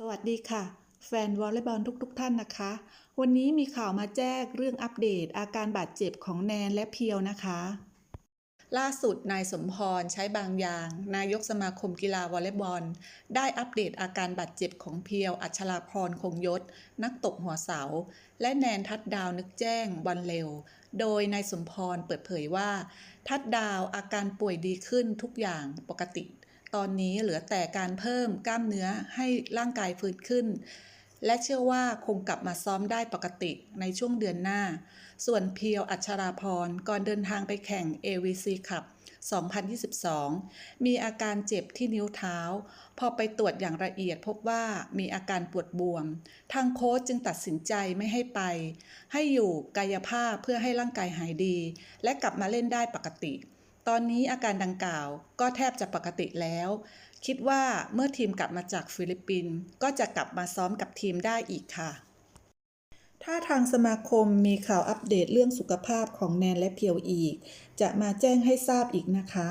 สวัสดีค่ะ แฟนวอลเลย์บอลทุกๆทท่านนะคะ วันนี้มีข่าวมาแจ้งเรื่องอัปเดตอาการบาดเจ็บของแนนและเพียวนะคะ ล่าสุดนายสมพรใช้บางอย่าง นายกสมาคมกีฬาวอลเลย์บอล ได้อัปเดตอาการบาดเจ็บของเพียว อัชราพรคงยศ นักตกหัวเสา และแนนทัดดาวนึกแจ้งวันเร็ว โดยนายสมพรเปิดเผยว่า ทัดดาวอาการป่วยดีขึ้นทุกอย่างปกติ ตอนนี้เหลือแต่การเพิ่มกล้ามเนื้อให้ร่างกายฟื้นขึ้น และเชื่อว่าคงกลับมาซ้อมได้ปกติในช่วงเดือนหน้า ส่วนเพียวอัชราพรก่อนเดินทางไปแข่ง AVC คัพ2022 มีอาการเจ็บที่นิ้วเท้า พอไปตรวจอย่างละเอียดพบว่ามีอาการปวดบวม ทางโค้ชจึงตัดสินใจไม่ให้ไป ให้อยู่กายภาพเพื่อให้ร่างกายหายดี และกลับมาเล่นได้ปกติ ตอนนี้อาการดังกล่าวก็แทบจะปกติแล้ว คิดว่าเมื่อทีมกลับมาจากฟิลิปปินส์ก็จะกลับมาซ้อมกับทีมได้อีกค่ะ ถ้าทางสมาคมมีข่าวอัปเดตเรื่องสุขภาพของแนนและเพียวอีก จะมาแจ้งให้ทราบอีกนะคะ